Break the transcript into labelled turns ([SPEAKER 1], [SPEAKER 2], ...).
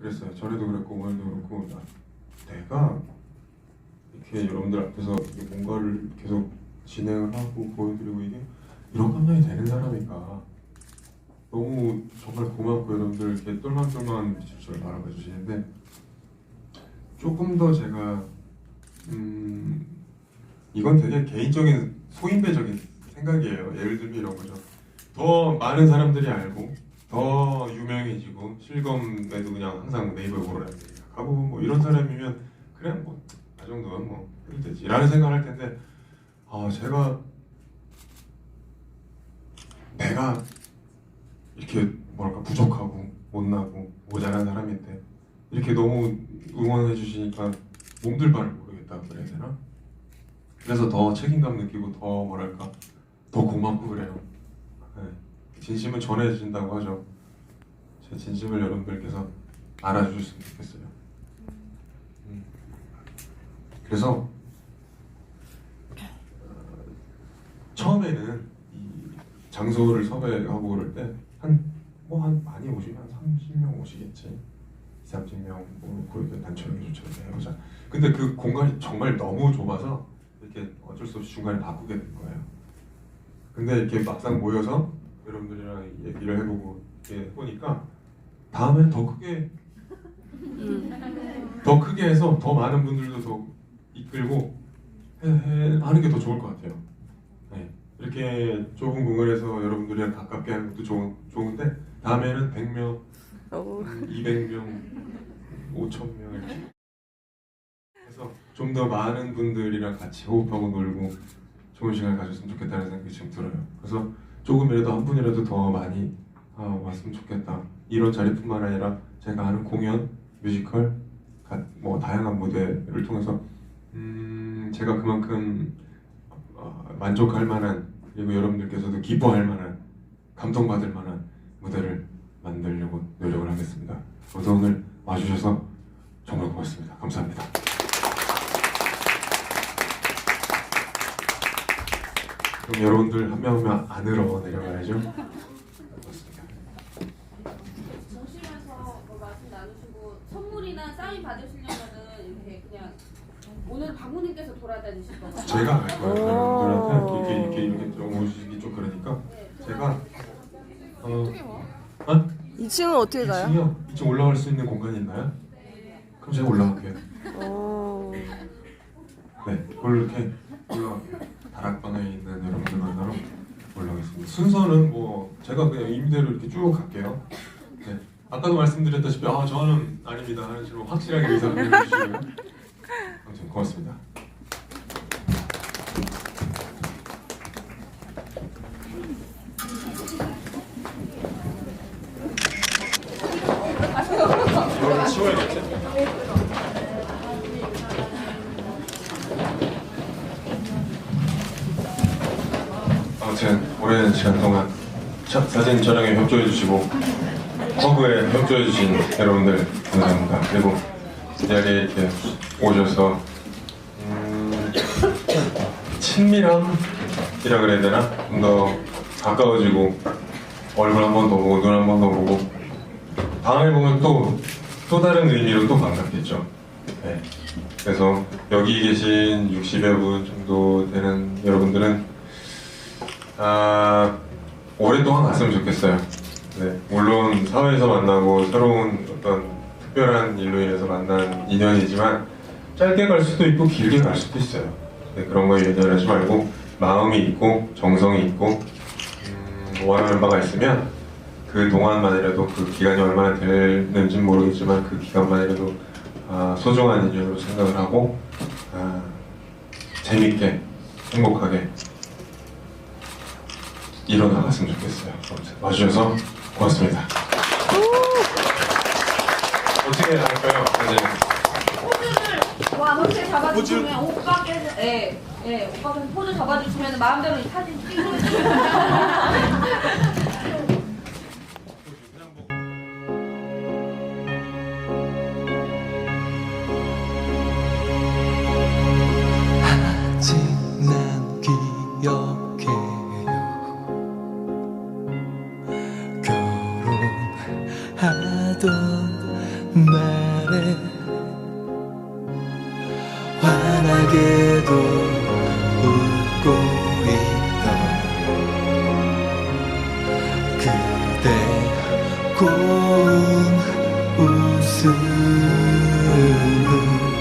[SPEAKER 1] 그랬어요. 전에도 그랬고 오늘도 그렇고 나, 내가 이렇게 여러분들 앞에서 뭔가를 계속 진행을 하고 보여드리고 이게 이런 감정이 되는 사람인가 너무 정말 고맙고 여러분들 이렇게 똘망똘망한 저를 바라봐 주시는데 조금 더 제가 음 이건 되게 개인적인 소인배적인 생각이에요. 예를 들면 이런 거죠. 더 많은 사람들이 알고 더 유명해지고 실검에도 그냥 항상 네이버에 얘기가 가고 뭐 이런 사람이면 그래 뭐그 정도는 뭐 해도 되지라는 생각을 할 텐데 아 제가 내가 이렇게 뭐랄까 부족하고 못나고 모자란 사람인데 이렇게 너무 응원해 주시니까 몸둘 바를 모르겠다 그래야 되나? 그래서 더 책임감 느끼고 더 뭐랄까 더 고맙고 그래요. 네. 진심은 전해진다고 하죠. 제 진심을 여러분들께서 알아주셨으면 좋겠어요. 음. 그래서 어, 처음에는 이 장소를 섭외하고 그럴 때한 뭐한 많이 오시면 한 30명 오시겠지. 2, 30명 모놓고 이렇게 단체로 조처를 해보자. 근데 그 공간이 정말 너무 좁아서 이렇게 어쩔 수 없이 중간에 바꾸게 된 거예요. 근데 이렇게 막상 모여서 여러분들이랑 얘기를 해보고 이렇게 보니까 다음엔 더 크게 더 크게 해서 더 많은 분들도 더 이끌고 해, 해- 하는 게 더 좋을 것 같아요. 네. 이렇게 좁은 공간에서 여러분들이랑 가깝게 하는 것도 좋은, 좋은데 다음에는 100명,
[SPEAKER 2] 어,
[SPEAKER 1] 200명, 5,000명 이렇게 해서 좀 더 많은 분들이랑 같이 호흡하고 놀고 좋은 시간을 가졌으면 좋겠다는 생각이 지금 들어요. 그래서 조금이라도 한 분이라도 더 많이 아, 왔으면 좋겠다. 이런 자리뿐만 아니라 제가 하는 공연, 뮤지컬, 가- 뭐 다양한 무대를 통해서 음, 제가 그만큼 어, 만족할 만한 그리고 여러분들께서도 기뻐할 만한 감동받을 만한 무대를 만들려고 노력을 하겠습니다. 그래서 오늘 와주셔서 정말 고맙습니다. 감사합니다. 그럼 여러분들 한 명 한 명 안으로 내려가야죠. 고맙습니다.
[SPEAKER 3] 보시면서 뭐 말씀 나누시고 선물이나 사인 받으시려면은 이렇게 그냥 오늘 박무님께서 돌아다니실 거예요.
[SPEAKER 1] 제가 갈 거예요.
[SPEAKER 2] 오.
[SPEAKER 1] 여러분들한테 이렇게 이렇게 이렇게 좀 오시기 좀 그러니까
[SPEAKER 3] 네.
[SPEAKER 1] 제가 어, 어?
[SPEAKER 2] 2층은 어떻게 가요?
[SPEAKER 1] 2층이요? 2층 올라갈 수 있는 공간이 있나요? 그럼 제가 올라갈게요.
[SPEAKER 2] 어,
[SPEAKER 1] 네, 그렇게 올라갈게요. 다락방에 있는 여러분들 만나러 올라가겠습니다. 순서는 뭐 제가 그냥 임대로 이렇게 쭉 갈게요. 네, 아까도 말씀드렸다시피 아 저는 아닙니다 하는 식으로 확실하게 의사를 내주시고요. 아무튼 고맙습니다. 치워야겠지? 아무튼 오랜 시간 동안 사- 사진 촬영에 협조해 주시고 허그에 협조해 주신 여러분들 감사합니다. 그리고 이 자리에 이렇게 오셔서 음, 친밀함이라 그래야 되나? 좀 더 가까워지고 얼굴 한 번 더 보고 눈 한 번 더 보고 다음에 보면 또 또 다른 의미로 또 반갑겠죠. 네. 그래서 여기 계신 60여 분 정도 되는 여러분들은 아, 오랫동안 갔으면 좋겠어요. 네, 물론 사회에서 만나고 새로운 어떤 특별한 일로 인해서 만난 인연이지만 짧게 갈 수도 있고 길게 갈 수도 있어요. 네, 그런 거에 연연하지 말고 마음이 있고 정성이 있고 음, 원하는 바가 있으면 그 동안만이라도 그 기간이 얼마나 될는지 모르겠지만 그 기간만이라도 아, 소중한 인연으로 생각을 하고 아, 재밌게 행복하게 일어나갔으면 좋겠어요. 와주셔서 고맙습니다. 어떻게 할까요? 이제
[SPEAKER 3] 와, 어떻게 잡아주시면 오빠께서 예, 예, 오빠께서 포즈 잡아주시면 마음대로 이 사진 찍고
[SPEAKER 4] 결혼하던 날에 환하게도 웃고 있던 그대 고운 웃음 하